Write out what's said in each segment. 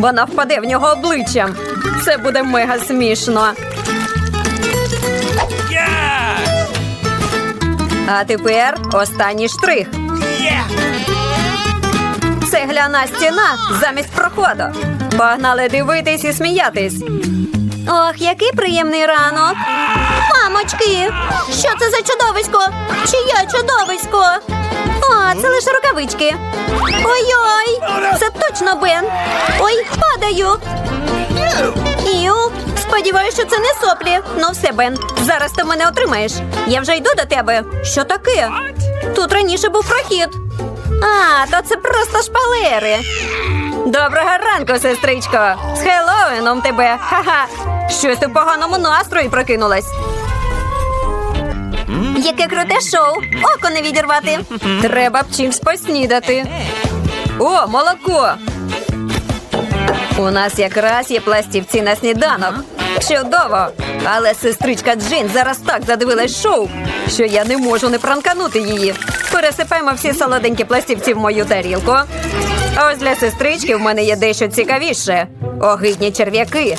Вона впаде в нього обличчям. Це буде мега смішно. А тепер останній штрих. Цегляна стіна замість проходу. Погнали дивитись і сміятись. Ох, який приємний ранок. Мамочки, що це за чудовисько? Чиє чудовисько? О, це лише рукавички. Ой-ой, це точно Бен. Падаю. Іу, сподіваюся, що це не соплі. Ну все, Бен, зараз ти мене отримаєш. Я вже йду до тебе. Що таке? Тут раніше був прохід. А, то це просто шпалери. Доброго ранку, сестричко. З Хеллоуіном тебе. Ха-ха. Щось ти в поганому настрої прокинулась. Яке круте шоу! Око не відірвати. Треба б чимсь поснідати. О, молоко! У нас якраз є пластівці на сніданок. Чудово! Але сестричка Джин зараз так задивилась шоу, що я не можу не пранканути її. Пересипаємо всі солоденькі пластівці в мою тарілку. А ось для сестрички в мене є дещо цікавіше. Огидні черв'яки.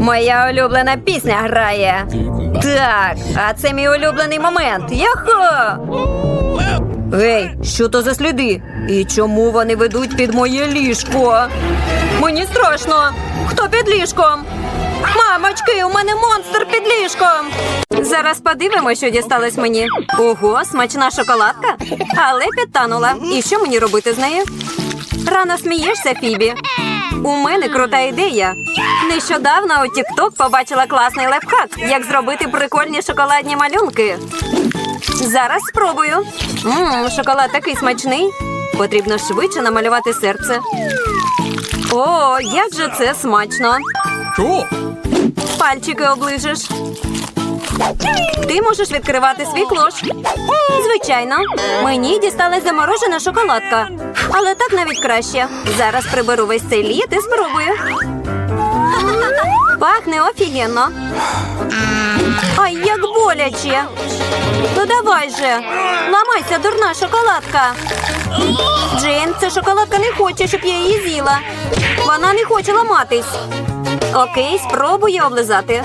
Моя улюблена пісня грає. Так, а це мій улюблений момент. Яхо! Гей, що то за сліди? І чому вони ведуть під моє ліжко? Мені страшно. Хто під ліжком? Мамочки, у мене монстр під ліжком. Зараз подивимося, що дісталось мені. Ого, смачна шоколадка. Але підтанула. І що мені робити з нею? Рано смієшся, Фібі. У мене крута ідея. Нещодавно у TikTok побачила класний лайфхак, як зробити прикольні шоколадні малюнки. Зараз спробую. Мм, шоколад такий смачний. Потрібно швидше намалювати серце. О, як же це смачно! Пальчики оближеш. Ти можеш відкривати свій клош. Звичайно, мені дісталась заморожена шоколадка. Але так навіть краще. Зараз приберу весь цей лід і спробую. Пахне офігенно. Ай, як боляче. Ну давай же. Ламайся, дурна шоколадка. Джейн, ця шоколадка не хоче, щоб я її з'їла. Вона не хоче ламатись. Окей, спробую облизати.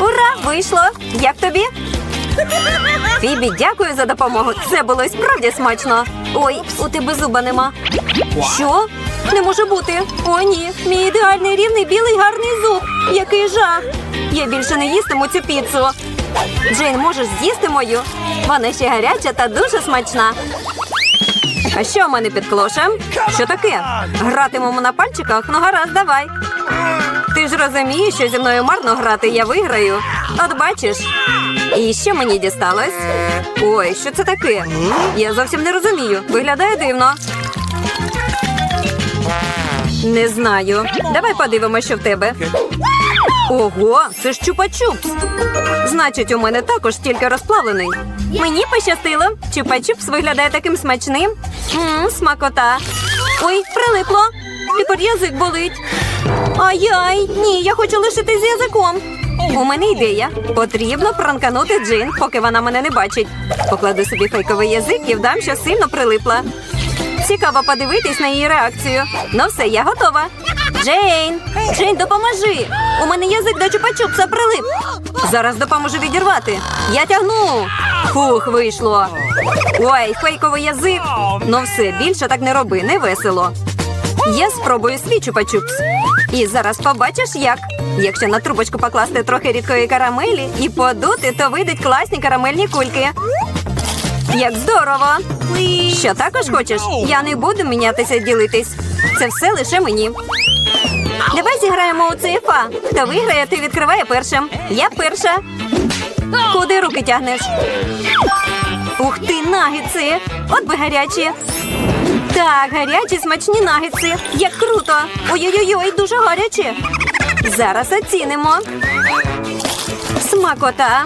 Ура! Вийшло! Як тобі? Фібі, дякую за допомогу. Це було справді смачно. Ой, у тебе зуба нема. Що? Не може бути. О, ні. Мій ідеальний рівний білий гарний зуб. Який жах. Я більше не їстиму цю піцу. Джейн, можеш з'їсти мою? Вона ще гаряча та дуже смачна. А що в мене під клошем? Що таке? Гратимемо на пальчиках? Ну гаразд, давай. Ти ж розумієш, що зі мною марно грати, я виграю. От бачиш. І що мені дісталось? Ой, що це таке? Я зовсім не розумію. Виглядає дивно. Не знаю. Давай подивимося, що в тебе. Ого, це ж чупа-чупс. Значить, у мене також тільки розплавлений. Мені пощастило. Чупа-чупс виглядає таким смачним. Мм, смакота. Ой, прилипло. Тепер язик болить. Ай-яй, ні, я хочу лишитись з язиком. У мене ідея. Потрібно пранканути Джин, поки вона мене не бачить. Покладу собі фейковий язик і вдам, що сильно прилипла. Цікаво подивитись на її реакцію. Ну все, я готова. Джейн! Джейн, допоможи! У мене язик до чупа-чупса прилип. Зараз допоможу відірвати. Я тягну. Фух, вийшло. Ой, фейковий язик. Ну все, більше так не роби, не весело. Я спробую свій чупа-чупс. І зараз побачиш, як. Якщо на трубочку покласти трохи рідкої карамелі і подути, то вийдуть класні карамельні кульки. Як здорово! Що також хочеш? Я не буду мінятися ділитись. Це все лише мені. Давай зіграємо у цифа. Хто виграє, ти відкриває першим. Я перша. Куди руки тягнеш? Ух ти, нагетси! От би гарячі. Так, гарячі смачні нагетси. Як круто! Ой-ой-ой, дуже гарячі. Зараз оцінимо. Смакота.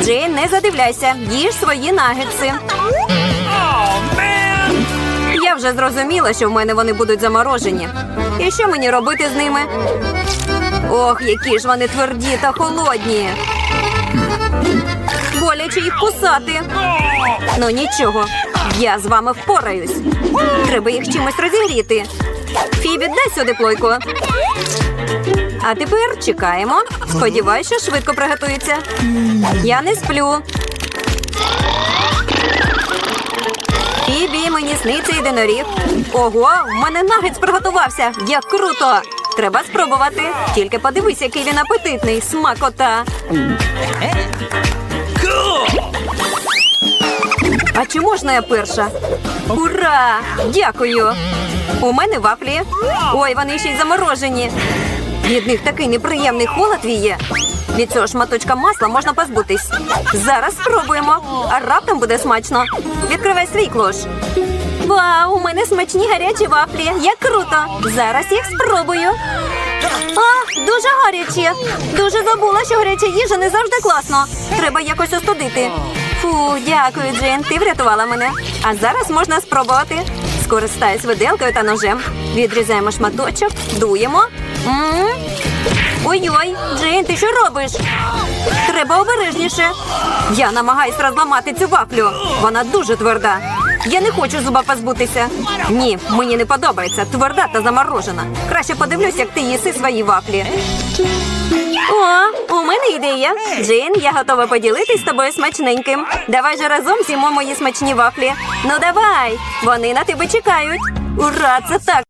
Джейн, не задивляйся, їж свої нагетси. Я вже зрозуміла, що в мене вони будуть заморожені. І що мені робити з ними? Ох, які ж вони тверді та холодні. Боляче їх кусати. Ну нічого, я з вами впораюсь. Треба їх чимось розігріти. Фібі, дай сюди плойку. А тепер чекаємо. Сподіваюсь, що швидко приготується. Я не сплю. Фібі, мені сниться єдиноріг. Ого, в мене нагетс приготувався. Як круто! Треба спробувати. Тільки подивись, який він апетитний. Смакота. А чи можна я перша? Ура! Дякую! У мене вафлі. Ой, вони ще й заморожені. Від них такий неприємний холод віє. Від цього шматочка масла можна позбутись. Зараз спробуємо, а раптом буде смачно. Відкривай свій клош. Вау, у мене смачні гарячі вафлі. Як круто! Зараз їх спробую. А, дуже гаряче. Дуже забула, що гаряча їжа не завжди класно. Треба якось остудити. Фу, дякую, Джейн. Ти врятувала мене. А зараз можна спробувати. Скористаюсь виделкою та ножем. Відрізаємо шматочок, дуємо. М? Ой-ой, Джейн, ти що робиш? Треба обережніше. Я намагаюсь розламати цю вафлю. Вона дуже тверда. Я не хочу зуба позбутися. Ні, мені не подобається. Тверда та заморожена. Краще подивлюсь, як ти їси свої вафлі. О, у мене ідея. Джейн, я готова поділитись з тобою смачненьким. Давай же разом з'їмо мої смачні вафлі. Ну давай, вони на тебе чекають. Ура, це так